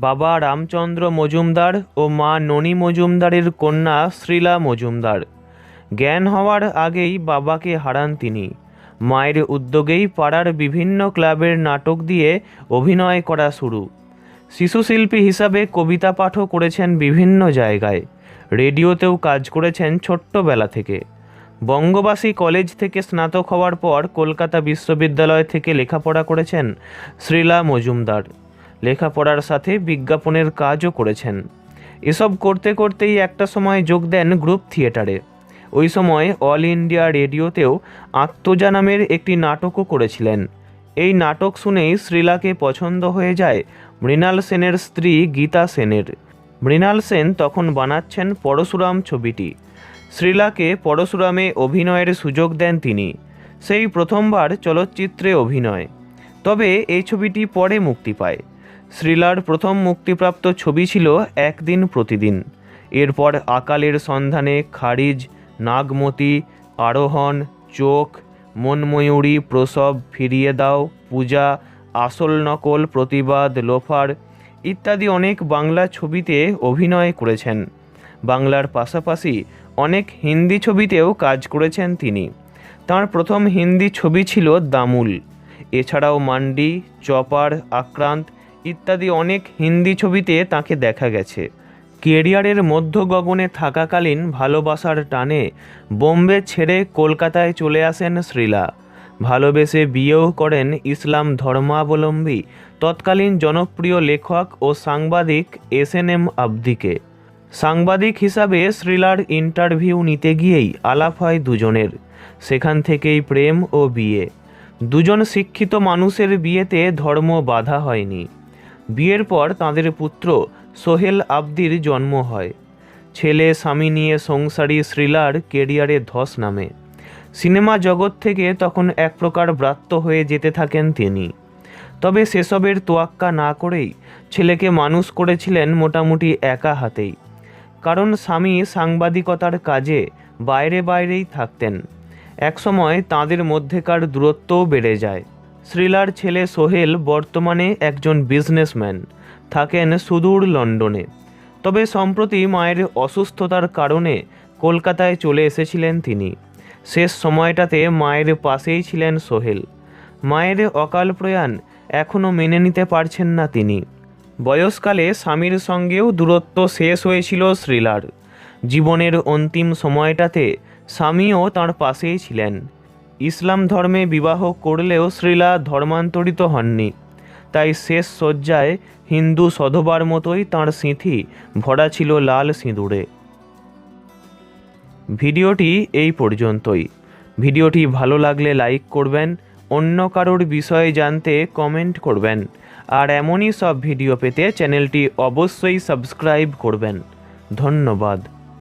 বাবা রামচন্দ্র মজুমদার ও মা ননী মজুমদারের কন্যা শ্রীলা মজুমদার। জ্ঞান হওয়ার আগেই বাবাকে হারান তিনি। মায়ের উদ্যোগেই পাড়ার বিভিন্ন ক্লাবের নাটক দিয়ে অভিনয় করা শুরু। শিশুশিল্পী হিসাবে কবিতা পাঠও করেছেন বিভিন্ন জায়গায়। রেডিওতেও কাজ করেছেন ছোট্টবেলা থেকে। বঙ্গবাসী কলেজ থেকে স্নাতক হওয়ার পর কলকাতা বিশ্ববিদ্যালয় থেকে লেখাপড়া করেছেন শ্রীলা মজুমদার। লেখাপড়ার সাথে বিজ্ঞাপনের কাজও করেছেন। এসব করতে করতেই একটা সময় যোগ দেন গ্রুপ থিয়েটারে। ওই সময় অল ইন্ডিয়া রেডিওতেও আত্মজা নামের একটি নাটকও করেছিলেন। এই নাটক শুনেই শ্রীলাকে পছন্দ হয়ে যায় মৃণাল সেনের স্ত্রী গীতা সেনের। মৃণাল সেন তখন বানাচ্ছেন পরশুরাম ছবিটি। শ্রীলাকে পরশুরামে অভিনয়ের সুযোগ দেন তিনি। সেই প্রথমবার চলচ্চিত্রে অভিনয়। তবে এই ছবিটি পরে মুক্তি পায়। শ্রীলার প্রথম মুক্তিপ্রাপ্ত ছবি ছিল একদিন প্রতিদিন। এরপর আকালের সন্ধানে খারিজ, নাগমতি, আরোহণ, চোখ, মনময়ূরী প্রসব ফিরিয়ে দাও, পূজা, আসল নকল প্রতিবাদ, লোফার ইত্যাদি অনেক বাংলা ছবিতে অভিনয় করেছেন। বাংলার পাশাপাশি অনেক হিন্দি ছবিতেও কাজ করেছেন তিনি। তার প্রথম হিন্দি ছবি ছিল দামুল। এছাড়াও মান্ডি, চপার, আক্রান্ত ইত্যাদি অনেক হিন্দি ছবিতে তাকে দেখা গেছে। কেরিয়ারের মধ্য গগনে থাকাকালীন ভালোবাসার টানে বোম্বে ছেড়ে কলকাতায় চলে আসেন শ্রীলা। ভালোবেসে বিয়েও করেন ইসলাম ধর্মাবলম্বী, তৎকালীন জনপ্রিয় লেখক ও সাংবাদিক এস এন এম আবদিকে। সাংবাদিক হিসাবে শ্রীলার ইন্টারভিউ নিতে গিয়েই আলাপ হয় দুজনের। সেখান থেকেই প্রেম ও বিয়ে। দুজন শিক্ষিত মানুষের বিয়েতে ধর্ম বাধা হয়নি। বিয়ের পর তাদের পুত্র সোহেল আবদির জন্ম হয়। ছেলে, স্বামী নিয়ে সংসারী শ্রীলার কেরিয়ারে ধস নামে। সিনেমা জগৎ থেকে তখন এক প্রকার ব্রাত্য হয়ে যেতে থাকেন তিনি। তবে সেসবের তোয়াক্কা না করেই ছেলেকে মানুষ করেছিলেন মোটামুটি একা হাতেই। কারণ স্বামী সাংবাদিকতার কাজে বাইরে বাইরেই থাকতেন। একসময় তাঁদের মধ্যেকার দূরত্বও বেড়ে যায়। শ্রীলার ছেলে সোহেল বর্তমানে একজন বিজনেসম্যান। থাকেন সুদূর লন্ডনে। তবে সম্প্রতি মায়ের অসুস্থতার কারণে কলকাতায় চলে এসেছিলেন তিনি। শেষ সময়টাতে মায়ের পাশেই ছিলেন সোহেল। মায়ের অকাল প্রয়াণ এখনও মেনে নিতে পারছেন না তিনি। বয়সকালে স্বামীর সঙ্গেও দূরত্ব শেষ হয়েছিল শ্রীলার জীবনের অন্তিম সময়টাতে স্বামীও তাঁর পাশেই ছিলেন। ইসলাম ধর্মে বিবাহ করলেও শ্রীলা ধর্মান্তরিত হননি। তাই শেষ শয্যায় হিন্দু সধবার মতোই তাঁর সিঁথি, ভরা ছিল লাল সিঁদুরে। ভিডিওটি এই পর্যন্তই। ভিডিওটি ভালো লাগলে লাইক করবেন, অন্য কারোর বিষয়ে জানতে কমেন্ট করবেন, আর এমনই সব ভিডিও পেতে চ্যানেলটি অবশ্যই সাবস্ক্রাইব করবেন। ধন্যবাদ।